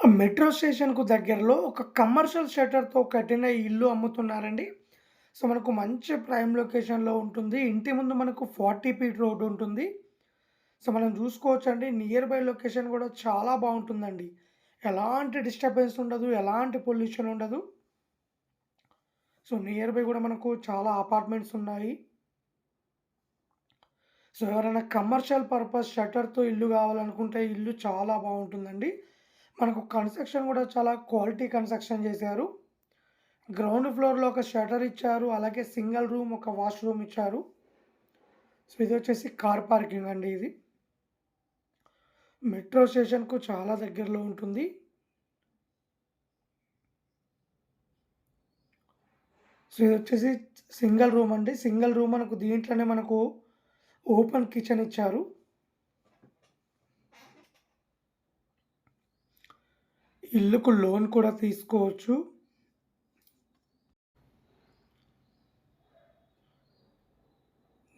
Metro స్టేషన్‌కు దగ్గరలో ఒక కమర్షియల్ షట్టర్‌తో కట్టిన ఇల్లు అమ్ముతున్నారండి. సో, మనకు మంచి ప్రైమ్ లొకేషన్‌లో ఉంటుంది. ఇంటి ముందు మనకు 40 ఫీట్ రోడ్ ఉంటుంది. సో, మనం చూసుకోవచ్చండి నియర్ బై లొకేషన్ కూడా చాలా బాగుంటుందండి ఎలాంటి డిస్టర్బెన్స్ ఉండదు. ఎలాంటి పొల్యూషన్ ఉండదు. సో, నియర్ బై కూడా మనకు చాలా అపార్ట్మెంట్స్ ఉన్నాయి. సో, ఎవరైనా కమర్షియల్ పర్పస్ షట్టర్‌తో ఇల్లు కావాలనుకుంటే ఇల్లు చాలా బాగుంటుందండి మనకు కన్‌స్ట్రక్షన్ కూడా చాలా క్వాలిటీ కన్‌స్ట్రక్షన్ చేశారు. గ్రౌండ్ ఫ్లోర్‌లో ఒక షటర్ ఇచ్చారు. అలాగే సింగిల్ రూమ్, ఒక వాష్‌రూమ్ ఇచ్చారు. సో, ఇది వచ్చేసి కార్ పార్కింగ్ అండి ఇది. మెట్రో స్టేషన్‌కు చాలా దగ్గరలో ఉంటుంది. సో, ఇది వచ్చేసి సింగిల్ రూమ్ అండి. సింగిల్ రూమ్ మనకు దీంట్లోనే మనకు ఓపెన్ కిచెన్ ఇచ్చారు. ఇల్లుకు లోన్ కూడా తీసుకోవచ్చు.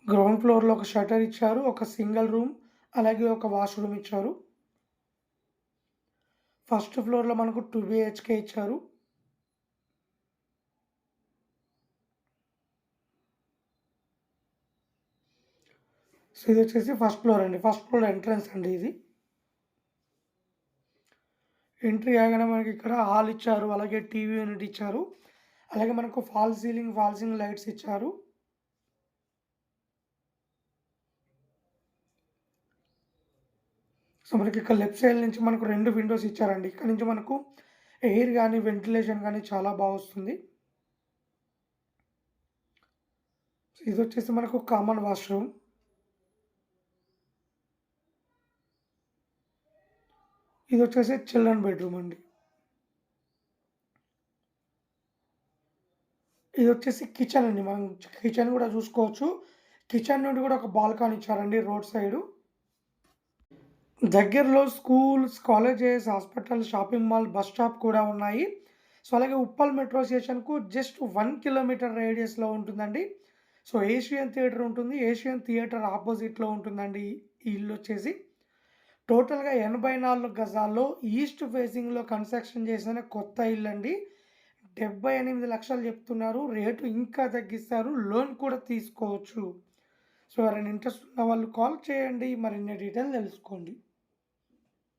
గ్రౌండ్ ఫ్లోర్‌లో ఒక షట్టర్ ఇచ్చారు. ఒక సింగిల్ రూమ్, అలాగే ఒక వాష్‌రూమ్ ఇచ్చారు. ఫస్ట్ ఫ్లోర్‌లో మనకు టూ బీహెచ్‌కే ఇచ్చారు. సో, ఇది వచ్చేసి ఫస్ట్ ఫ్లోర్ అండి. ఫస్ట్ ఫ్లోర్ ఎంట్రన్స్ అండి ఇది. ఎంట్రీ కాగానే మనకి ఇక్కడ హాల్ ఇచ్చారు. అలాగే టీవీ యూనిట్ ఇచ్చారు. అలాగే మనకు fall ceiling, fall ceiling lights ఇచ్చారు. సో, మనకి ఇక్కడ లెఫ్ట్ సైడ్ నుంచి మనకు రెండు విండోస్ ఇచ్చారండి. ఇక్కడ నుంచి మనకు ఎయిర్ కానీ వెంటిలేషన్ కానీ చాలా బాగా వస్తుంది ఇది వచ్చేసి మనకు కామన్ వాష్‌రూమ్. ఇది వచ్చేసి చిల్డ్రన్ బెడ్‌రూమ్ అండి. ఇది వచ్చేసి కిచెన్ అండి. మనం కిచెన్ కూడా చూసుకోవచ్చు. కిచెన్ నుండి కూడా ఒక బాల్కాన్ ఇచ్చారండి రోడ్ సైడు. దగ్గరలో schools, colleges, hospital, shopping mall, bus stop కూడా ఉన్నాయి. సో, అలాగే ఉప్పల్ మెట్రో స్టేషన్‌కు జస్ట్ వన్ కిలోమీటర్ రేడియస్‌లో ఉంటుందండి. సో, ఏషియన్ థియేటర్ ఉంటుంది. ఏషియన్ థియేటర్ ఆపోజిట్లో ఉంటుందండి ఈ ఇల్లొచ్చేసి. టోటల్‌గా 84 గజాల్లో ఈస్ట్ ఫేసింగ్‌లో కన్‌స్ట్రక్షన్ చేసిన కొత్త ఇల్లు అండి డెబ్భై ఎనిమిది లక్షలు చెప్తున్నారు. రేటు ఇంకా తగ్గిస్తారు. లోన్ కూడా తీసుకోవచ్చు. సో, ఎవరైనా ఇంట్రెస్ట్ ఉన్న వాళ్ళు కాల్ చేయండి. మరిన్ని డీటెయిల్ తెలుసుకోండి.